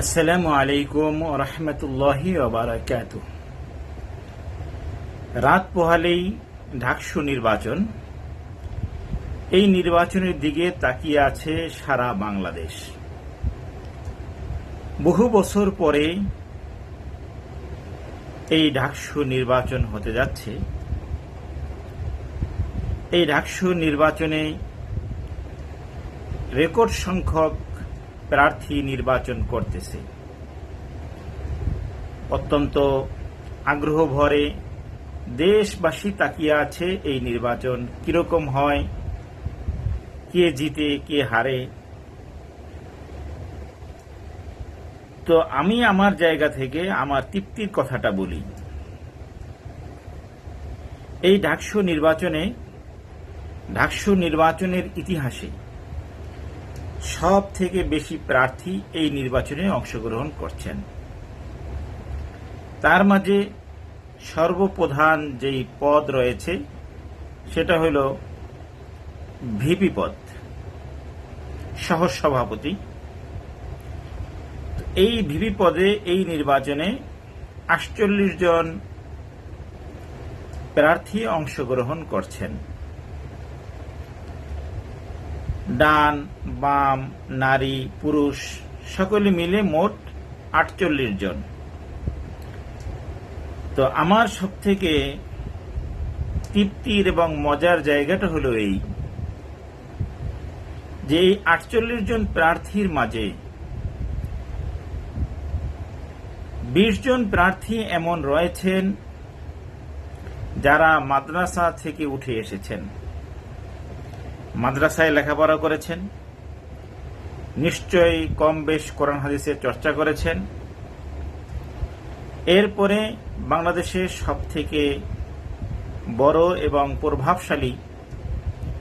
আসসালামু আলাইকুম রহমতুল্লাহি বারাকাতু রাত পোহালেই ঢাকসু নির্বাচন। এই নির্বাচনের দিকে তাকিয়ে আছে সারা বাংলাদেশ। বহু বছর পরে এই ঢাকসু নির্বাচন হতে যাচ্ছে। এই ঢাকসু নির্বাচনে রেকর্ড সংখ্যক প্রার্থী নির্বাচন করতেছে। অত্যন্ত আগ্রহ ভরে দেশবাসী তাকিয়ে আছে এই নির্বাচন কীরকম হয়, কে জিতে, কে হারে। তো আমি আমার জায়গা থেকে আমার তৃপ্তির কথাটা বলি। এই ঢাকসু নির্বাচনে, ঢাকসু নির্বাচনের ইতিহাসে সব থেকে বেশি প্রার্থী এই নির্বাচনে অংশগ্রহণ করছেন। তার মাঝে সর্বপ্রধান যেই পদ রয়েছে, সেটা হল ভিপি পদ সহ সভাপতি এই ভিপি পদে এই নির্বাচনে আটচল্লিশ জন প্রার্থী অংশগ্রহণ করছেন। ডান, বাম, নারী, পুরুষ, সকলে মিলে মোট আটচল্লিশ জন। তো আমার সব থেকে তৃপ্তির এবং মজার জায়গাটা হলো এই, যে এই আটচল্লিশ জন প্রার্থীর মাঝে বিশ জন প্রার্থী এমন রয়েছেন যারা মাদ্রাসা থেকে উঠে এসেছেন। মাদ্রাসায় লেখাপড়া করেছেন। নিশ্চয়ই কম বেশ কোরআন হাদিসের চর্চা করেছেন। এরপরে বাংলাদেশের সব থেকে বড় এবং প্রভাবশালী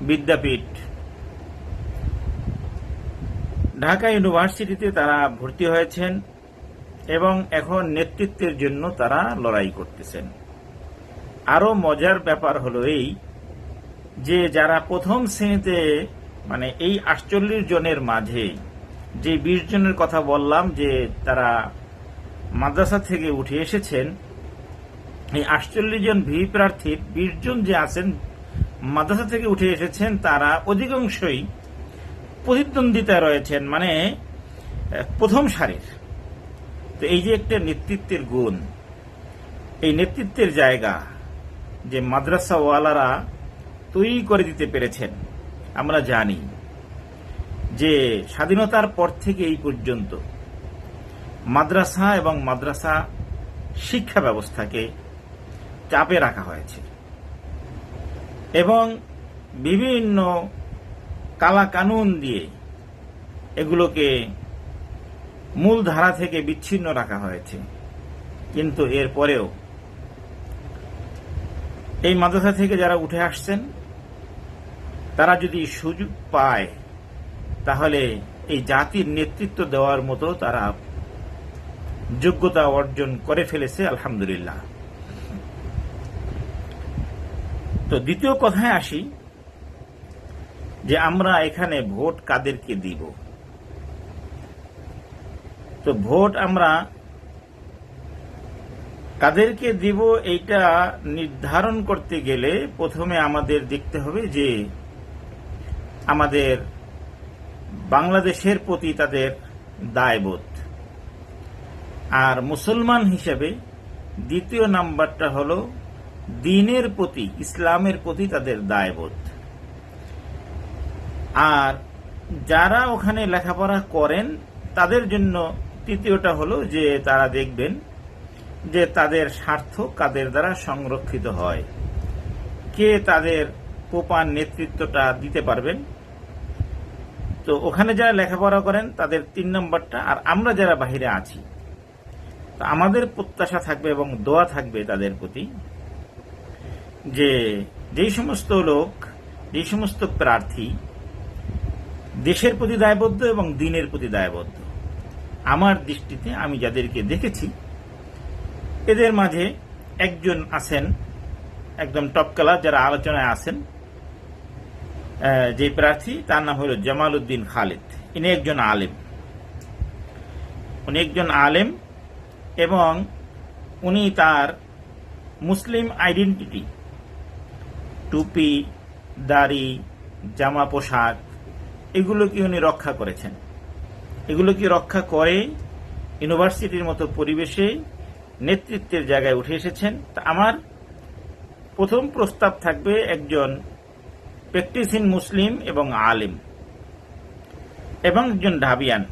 বিদ্যাপীঠ। ঢাকা ইউনিভার্সিটিতে তারা ভর্তি হয়েছেন এবং এখন নেতৃত্বের জন্য তারা লড়াই করতেছেন। আরও মজার ব্যাপার হলো এই যে যারা প্রথম শ্রেণীতে মানে এই আটচল্লিশ জনের মাঝে যে বিশ জনের কথা বললাম যে তারা মাদ্রাসা থেকে উঠে এসেছেন, এই আটচল্লিশ জন ভি প্রার্থীর বিশ জন যে আছেন, মাদ্রাসা থেকে উঠে এসেছেন, তারা অধিকাংশই প্রতিদ্বন্দ্বিতা রয়েছেন মানে প্রথম সারির। তো এই যে একটা নেতৃত্বের গুণ, এই নেতৃত্বের জায়গা যে মাদ্রাসাওয়ালারা তৈরি করে দিতে পেরেছেন। আমরা জানি যে স্বাধীনতার পর থেকে এই পর্যন্ত মাদ্রাসা এবং মাদ্রাসা শিক্ষা ব্যবস্থাকে চাপে রাখা হয়েছে এবং বিভিন্ন কালা কানুন দিয়ে এগুলোকে মূল ধারা থেকে বিচ্ছিন্ন রাখা হয়েছে। কিন্তু এরপরেও এই মাদ্রাসা থেকে যারা উঠে আসছেন তারা যদি সুযোগ পায়, তাহলে এই জাতির নেতৃত্ব দেওয়ার মতো তারা যোগ্যতা অর্জন করে ফেলেছে, আলহামদুলিল্লাহ। তো দ্বিতীয় কথায় আসি যে আমরা এখানে ভোট কাদেরকে দিব? তো ভোট আমরা কাদেরকে দিব এইটা নির্ধারণ করতে গেলে প্রথমে আমাদের দেখতে হবে যে আমাদের বাংলাদেশের প্রতি তাদের দায়বোধ। আর মুসলমান হিসেবে দ্বিতীয় নাম্বারটা হল দিনের প্রতি, ইসলামের প্রতি তাদের দায়বোধ। আর যারা ওখানে লেখাপড়া করেন, তাদের জন্য তৃতীয়টা হলো যে তারা দেখবেন যে তাদের স্বার্থ কাদের দ্বারা সংরক্ষিত হয়। কে তাদের পোপার নেতৃত্বটা দিতে পারবেন। তো ওখানে যারা লেখাপড়া করেন, তাদের তিন নম্বরটা, আর আমরা যারা বাহিরে আছি, তো আমাদের প্রত্যাশা থাকবে এবং দোয়া থাকবে তাদের প্রতি যে যেই সমস্ত লোক, যেই সমস্ত প্রার্থী দেশের প্রতি দায়বদ্ধ এবং দিনের প্রতি দায়বদ্ধ। আমার দৃষ্টিতে আমি যাদেরকে দেখেছি, এদের মাঝে একজন আছেন, একদম টপকালা যারা আলোচনায় আছেন যে প্রার্থী, তার নাম হল জামাল উদ্দিন খালেদ। ইনি একজন আলেম। উনি একজন আলেম এবং উনি তার মুসলিম আইডেন্টিটি, টুপি, দাড়ি, জামা পোশাক এগুলো কি উনি রক্ষা করেছেন। এগুলো কি রক্ষা করে ইউনিভার্সিটির মতো পরিবেশে নেতৃত্বের জায়গায় উঠে এসেছেন। তা আমার প্রথম প্রস্তাব থাকবে একজন প্র্যাকটিসিং মুসলিম এবং আলিম। এবং একজন ঢাবিয়ান,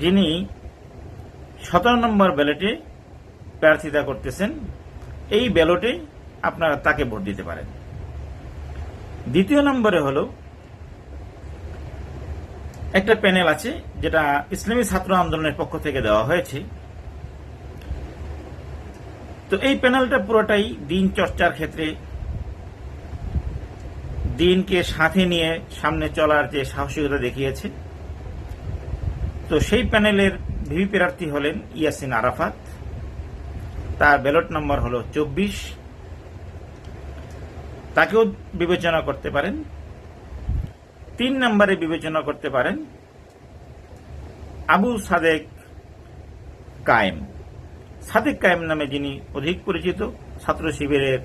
যিনি সতেরো নম্বর ব্যালটে প্রার্থিতা করতেছেন। এই ব্যালটে আপনারা তাকে ভোট দিতে পারেন। দ্বিতীয় নম্বরে হলো, একটা প্যানেল আছে যেটা ইসলামী ছাত্র আন্দোলনের পক্ষ থেকে দেওয়া হয়েছে। তো এই প্যানেলটা পুরোটাই দিন চর্চার ক্ষেত্রে দিনকে সাথে নিয়ে সামনে চলার যে সাহসিকতা দেখিয়েছে। তো সেই প্যানেলের ভিভি প্রার্থী হলেন ইয়াসিন আরাফাত। তার ব্যালট নম্বর হল চব্বিশ। তাকেও বিবেচনা করতে পারেন। তিন নম্বরে বিবেচনা করতে পারেন আবু সাদেক কায়েম। সাদেক কায়েম নামে যিনি অধিক পরিচিত ছাত্র শিবিরের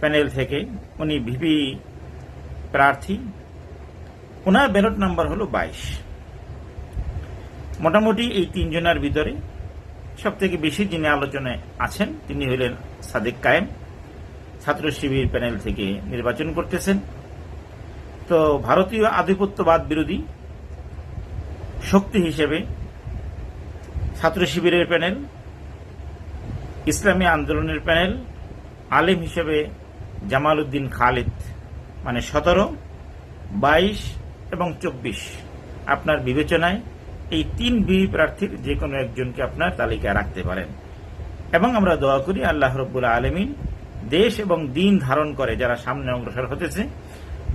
প্যানেল থেকে উনি ভিপি প্রার্থী। ওনার ব্যালট নাম্বার হলো বাইশ। মোটামুটি এই তিনজনের ভিতরে সব থেকে বেশি যিনি আলোচনায় আছেন, তিনি হলেন সাদেক কায়েম। ছাত্র শিবির প্যানেল থেকে নির্বাচন করতেছেন। তো ভারতীয় আধিপত্যবাদ বিরোধী শক্তি হিসেবে ছাত্র শিবিরের প্যানেল ইসলামী আন্দোলনের প্যানেল আলেম হিসেবে জামাল উদ্দিন খালিদ মানে সতেরো, বাইশ এবং চব্বিশ। আপনার বিবেচনায় এই তিন বিবি প্রার্থীর যে কোনো একজনকে আপনার তালিকায় রাখতে পারেন। এবং আমরা দোয়া করি আল্লাহ রব্বুল আলমিন দেশ এবং দিন ধারণ করে যারা সামনে অগ্রসর হতেছে,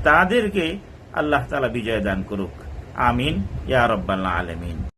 তাদেরকে আল্লাহ তালা বিজয় দান করুক। আমিন। ইয়া রব্বাল্লাহ আলমিন।